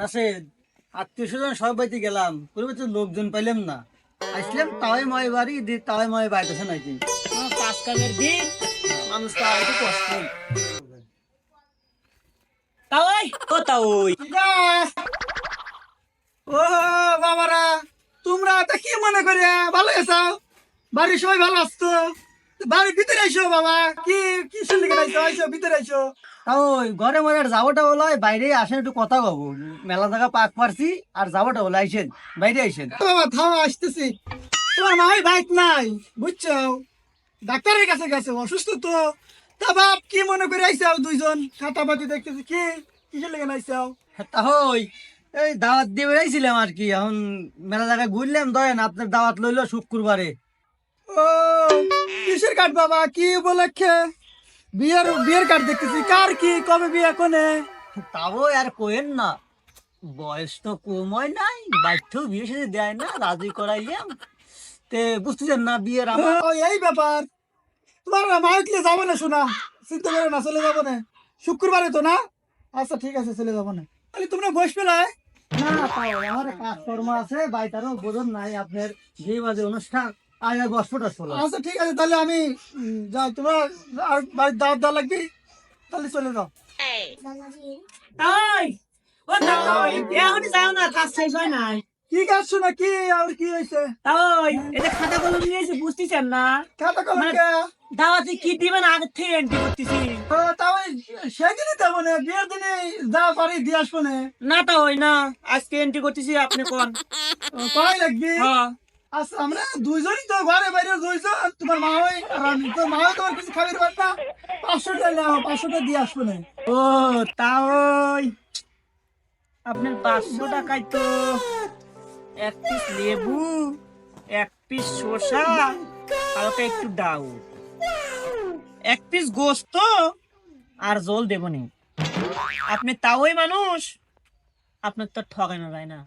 রাশেদ আত্মীয় স্বজন সব বাড়িতে গেলাম। কোনো তো লোকজন পাইলাম না। আসলাম তাওয়াই ময় বাড়ি তাওয়াই ময় নাকি? কাজ কামের দিন মানুষ একটু কষ্ট ও বাবারা তোমরা তা কি মনে করে ভালো আছো? বাড়ির সবাই ভালো আসতো বাড়ির ভিতরে আইসো বাবা। কি কি শুনলি আইসো আইসো ভিতরে আইসো। ওই ঘরে মরে আর যাবোটা বলো বাইরে আসেন একটু কথা কব। মেলা জায়গা পাক পারছি আর যাবোটা বলো আইসেন বাইরে আইসেন। বাবা থাও আসতেছি। তোমার মাই বাইক নাই বুঝছ? ডাক্তারের কাছে গেছে অসুস্থ তো। তা বাপ কি মনে করে আইসাও দুইজন? খাতাপাতি দেখতেছি কি কিসের লেগে আইসাও তাহই এই দাওয়াত দিয়ে বেড়াইছিলাম আর কি এখন মেলা জায়গায় ঘুরলাম দয়েন আপনার দাওয়াত লইলো শুক্রবারে। ও কিসের কার্ড বাবা কি উপলক্ষে? বিয়ের বিয়ের কার্ড দেখতেছি। কার কি? কবে বিয়ে কোনে? তাও আর কোয়েন না। বয়স তো কম হয় নাই বাচ্চাও বিয়ে সাথে দেয় না রাজি করাইলাম। তে বুঝতেছেন না বিয়ের আমার? এই ব্যাপার। তোমার মাইকলে যাব না শোনা চিন্তা করো না চলে যাব না। শুক্রবারে তো না? আচ্ছা ঠিক আছে চলে যাব না। তাহলে তোমরা বস পেলায় না তাও আমার কাজকর্ম আছে বাইতারও বোঝন নাই আপনার যে বাজে অনুষ্ঠান। আচ্ছা ঠিক আছে তাহলে আমি যাই তোমার আর বাড়ির দাওয়াত দেওয়া লাগবে তাহলে চলে যাও। ও তাই এখন যাও না কাজ শেষ হয় নাই। কি কাজ শোনা কি আর কি হয়েছে? তাই এটা খাতা কলম নিয়ে বুঝতেছেন না? খাতা কলম দাওয়াতে কি দিবেন আগে থেকে এন্ট্রি করতেছি। ও, তাও সেদিনই দেবো না বিয়ের দিনে যা পারি দিয়ে আসব না। না তা হয় না আজকে এন্ট্রি করতেছি আপনি কোন? কয় লাগবে? হ্যাঁ আমরা দুইজনই তো দুইজন তোমার মা আমি মা তোমার না দিয়ে না। ও পাঁচশো তো। এক পিস লেবু, এক পিস শসা একটু ডাউ। এক পিস গোস্ত আর জল দেবনি আপনি তাওই মানুষ, আপনার তো ঠকানো যায় না।